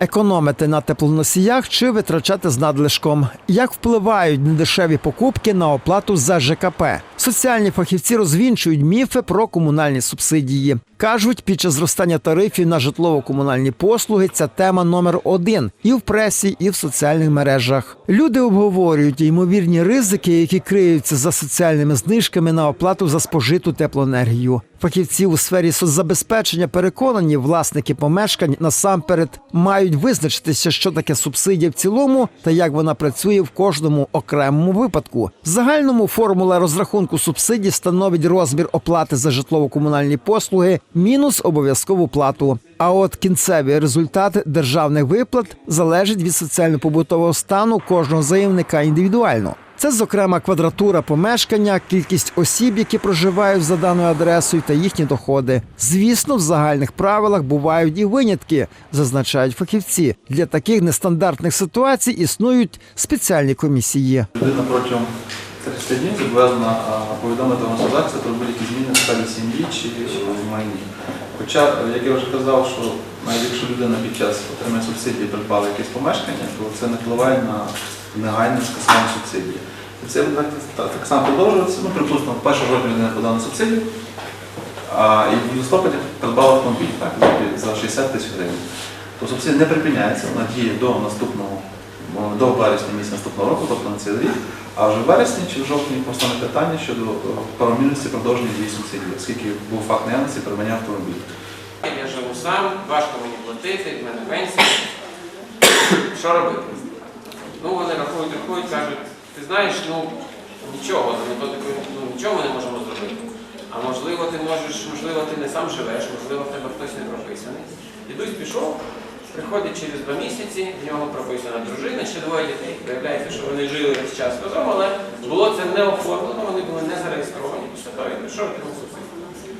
економити на теплоносіях чи витрачати з надлишком. Як впливають недешеві покупки на оплату за ЖКП? Соціальні фахівці розвінчують міфи про комунальні субсидії. Кажуть, під час зростання тарифів на житлово-комунальні послуги ця тема номер один і в пресі, і в соціальних мережах. Люди обговорюють ймовірні ризики, які криються за соціальними знижками на оплату за спожиту теплоенергію. Фахівці у сфері соцзабезпечення переконані, власники помешкань насамперед мають визначитися, що таке субсидія в цілому та як вона працює в кожному окремому випадку. В загальному формула розрахунку субсидій становить розмір оплати за житлово-комунальні послуги мінус обов'язкову плату. А от кінцевий результат державних виплат залежить від соціально-побутового стану кожного заявника індивідуально. Це, зокрема, квадратура помешкання, кількість осіб, які проживають за даною адресою, та їхні доходи. Звісно, в загальних правилах бувають і винятки, зазначають фахівці. Для таких нестандартних ситуацій існують спеціальні комісії. Людина протягом 30 днів зобов'язана повідомити господарство про будь-які зміни в сфері сім'ї чи в майні. Хоча, е, як я вже казав, що навіть якщо людина під час отримання субсидії придбала якесь помешкання, то це не впливає на негайне скасування субсидії. І це так, так, само продовжуватися. Ну, припустимо, в першу жовтня людина подала на субсидію, а і в листопаді придбала автомобіль так, за 60 тисяч гривень. То субсидія не припиняється, вона діє до наступного, до вересня місяця наступного року, тобто на цей рік. А вже в вересні чи в жовтні постане питання щодо е, правомірності продовження дії субсидії, оскільки був факт наявності придбання автомобіля. Я живу сам, важко мені платити, в мене пенсія. Що робити? Ну, вони рахують, рахують, кажуть, ти знаєш, ну нічого, ну нічого ми не можемо зробити. А можливо, ти можеш, можливо, ти не сам живеш, можливо, в тебе хтось не прописаний. Дідусь пішов, приходить через два місяці, в нього прописана дружина, ще двоє дітей. Виявляється, що вони жили весь час разом, але було це не оформлено, вони були не зареєстровані після